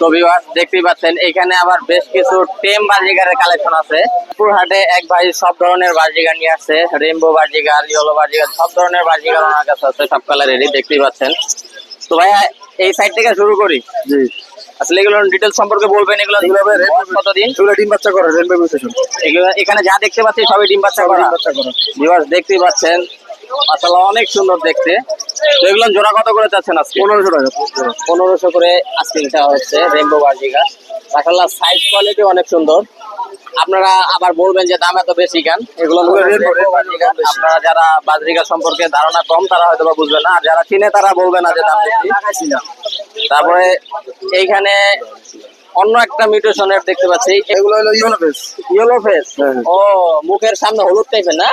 তো ভিউয়ার্স দেখতেই পাচ্ছেন এখানে আবার বেশ কিছু টেম বাজিগারের কালেকশন আছে। হাটে এক ভাই সব ধরনের বাজিগার নিয়ে আসছে রেনবো বাজিগার ইয়েলো বাজিগার সব ধরনের বাজিগার ওনার কাছে আছে সব কালারেরই দেখতেই পাচ্ছেন। তো ভাইয়া এই সাইড থেকে শুরু করি? জি। আসলে এগুলো ডিটেলস সম্পর্কে বলবেন এগুলো কতদিন এগুলো ডিম বাচ্চা করে রেলওয়ে স্টেশন এগুলো এখানে যা দেখতে পাচ্ছি সবই ডিম বাচ্চা করা। ডিম বাচ্চা করা। ভিউয়ার্স দেখতেই পাচ্ছেন। মাশাআল্লাহ অনেক সুন্দর দেখতে। এগুলো জোড়া কত করে চাচ্ছেন আজকে? পনেরোশো টাকা। পনেরোশো করে আজকে দেওয়া হচ্ছে রেনবো বার্জিকা মাশাআল্লাহ সাইজ কোয়ালিটি অনেক সুন্দর। আপনারা আবার বলবেন যে দাম এত বেশি কেন? এগুলো। আপনারা যারা বাজরিকা সম্পর্কে ধারণা কম তারা হয়তো বা বুঝবে না। আর যারা চিনে তারা বলবে না যে দাম বেশি। তারপরে এইখানে অন্য একটা মিউটেশনের দেখতে পাচ্ছি। এগুলো হলো ইউনো ফেস ইয়েলো ফেস। ও মুখের সামনে হলুদ টাইপের না?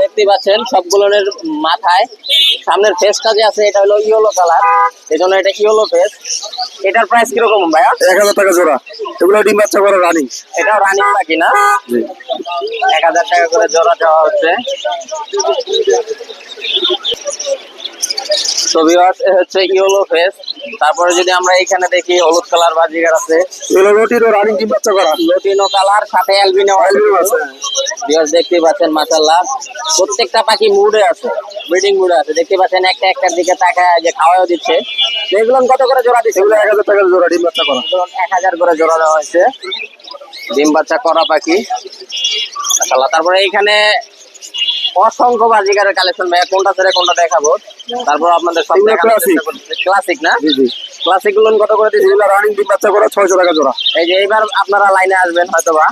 দেখতে পাচ্ছেন সবগুলোর মাথায় সামনের ফেসটা যে আছে এটা হলো ইয়েলো কালার এই জন্য এটা ইয়েলো ফেস এটার প্রাইস কীরকম ভাইয়া? এক হাজার টাকা জোড়া। এগুলো ডিম বাচ্চা করে রানিং এটাও রানিং নাকি না? এক হাজার টাকা করে জোড়া দেওয়া হচ্ছে। তো viewers, হচ্ছে ইয়েলো ফেস তারপরে যদি আমরা এখানে দেখি হলুদ কালার বাজিগার আছে। এগুলো রোটিরও রানিং ডিম বাচ্চা করা। লটিনো কালার সাথে অ্যালবিনো আছে। ভিউয়ার্স দেখতে পাচ্ছেন মাশাআল্লাহ। প্রত্যেকটা পাখি মুডে আছে ব্রিডিং মুডে আছে। দেখতে পাচ্ছেন একটা একটার দিকে তাকায় যে খাওয়াও দিচ্ছে। এগুলো কত করে জোড়া দিচ্ছে? এগুলো এক হাজার টাকা জোড়া ডিম বাচ্চা করা। এক হাজার করে জোড়া দেওয়া হয়েছে। ডিম বাচ্চা করা পাখি। মাশাআল্লাহ। তারপরে এখানে অসংখ্য বাজিকারের কালেকশন ভাইয়া। কোনটা ছেড়ে কোনটা দেখাবো? তারপর আপনাদের সব করছি। ক্লাসিক না? জি জি। ক্লাসিকগুলো কত করে দিচ্ছে এগুলো রানিং ডিম বাচ্চা করা ছয়শো টাকা জোড়া। এই যে এইবার আপনারা লাইনে আসবেন হয়তোবা।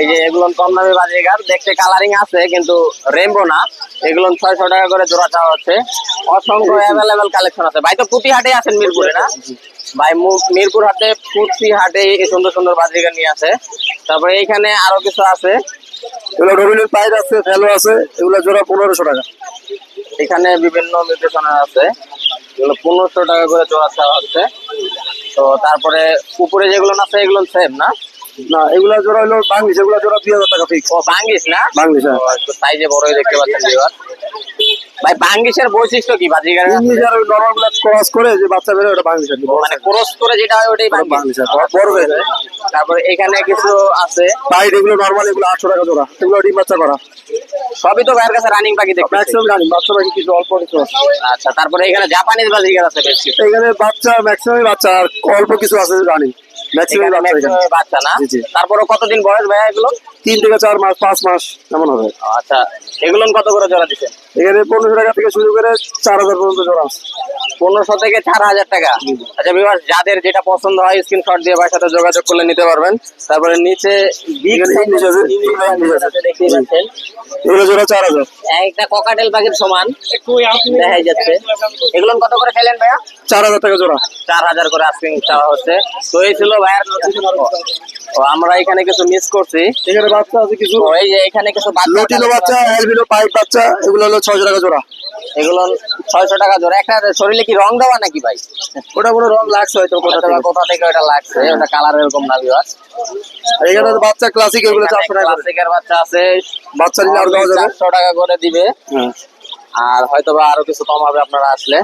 এই যে এগুলো কম দামি বাজিকার দেখতে কালারিং আছে কিন্তু রেমবো না। এগুলো ছয়শো টাকা করে জোড়া চাওয়া হচ্ছে। অসংখ্য অ্যাভেলেবেল কালেকশন আছে। ভাই তো প্রতি হাটে আছেন মিরপুরে না? ভাই মিরপুর হাটে প্রতি হাটে এই সুন্দর সুন্দর বাজিকার নিয়ে আছে। তারপরে এইখানে আরও কিছু আছে। এগুলো রবিনের পাইর আছে ফেলো আছে এগুলো জোড়া পনেরোশো টাকা। এখানে বিভিন্ন মিউটেশনের আছে। এগুলো পনেরোশো টাকা করে জোড়া চাওয়া হচ্ছে। তো তারপরে উপরে যেগুলো আছে এগুলো সেম না? না এগুলো জোড়া হলো বাংলিশ এগুলো জোড়া দুই হাজার টাকা ফিক্স ও বাঙ্গিস না? বাংলিশ হ্যাঁ। একটু সাইজে বড়ই দেখতে পাচ্ছেন এবার ভাই বাঙ্গিসের বৈশিষ্ট্য কি বাজিগার ইংলিশ আর নর্মালগুলো ক্রস করে যে বাচ্চা বেরোয় ওটা বাংলিশ মানে ক্রস করে যেটা হয় ওটাই বাংলিশ। বড় হয়ে যায়। তারপরে এখানে কিছু আছে। বাইরে এগুলো নর্মাল এগুলো আটশো টাকা জোড়া। এগুলো ডিম বাচ্চা করা। সবই তো ভাইয়ের কাছে রানিং পাখি দেখতে ম্যাক্সিমাম রানিং বাচ্চা পাখি কিছু অল্প কিছু আছে। আচ্ছা তারপরে এখানে জাপানিজ বাজিগার আছে বেশ কিছু। এখানে বাচ্চা ম্যাক্সিমাম বাচ্চা আর অল্প কিছু আছে রানিং ম্যাক্সিমাম বাচ্চা না। তারপরে কতদিন বয়স ভাইয়া এগুলো? তিন থেকে চার মাস পাঁচ মাস এমন হবে। আচ্ছা এগুলো কত করে জোড়া দিচ্ছে এখানে পনেরোশো টাকা থেকে শুরু করে চার হাজার পর্যন্ত জোড়া আছে। পনেরোশো থেকে চার হাজার টাকা। আচ্ছা বিভাস যাদের যেটা পছন্দ হয় স্ক্রিনশট দিয়ে ভাইয়ের সাথে যোগাযোগ করলে নিতে পারবেন। তারপরে নিচে দেখতেই পাচ্ছেন। এগুলো জোড়া চার হাজার। একটা ককাটেল পাখির সমান। দেখাই যাচ্ছে। এগুলো কত করে খেলেন ভাইয়া? চার হাজার টাকা জোড়া। চার হাজার করে আস্কিং চাওয়া হচ্ছে। তো এই ছিল ভাইয়ার ও আমরা এখানে কিছু মিস করছি। এখানে বাচ্চা আছে কিছু? এই যে এখানে কিছু বাচ্চা বাচ্চা অ্যালবিনো পাইপ বাচ্চা এগুলো হলো ছয়শো টাকা জোড়া। এগুলো ছয়শো টাকা জোড়া। একটা শরীরে কি রং দেওয়া নাকি ভাই? ওটা কোনো রং লাগছে হয়তো কোথা থেকে? ওটা লাগছে? ওটা কালার এরকম না বিভাস আর এখানে বাচ্চা ক্লাসিক এগুলো চারশো টাকা ক্লাসিকের বাচ্চা আছে। বাচ্চা নিলে আরও দেওয়া যাবে? চারশো টাকা করে দিবে। হ্যাঁ। আর হয়তো বা আরও কিছু কম হবে আপনারা আসলে।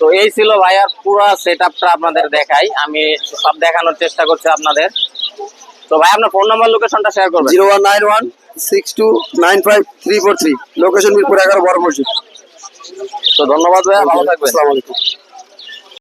তো এই ছিল ভাইয়ার পুরো সেট আপটা আপনাদের দেখাই। আমি সব দেখানোর চেষ্টা করছি আপনাদের। তো ভাই আপনার ফোন নাম্বার লোকেশনটা শেয়ার করবেন। Zero one nine one six two nine five three four three. Location Mirpur এগারো বড় মসজিদ। তো ধন্যবাদ ভাইয়া ভালো থাকবেন। আসসালামু আলাইকুম।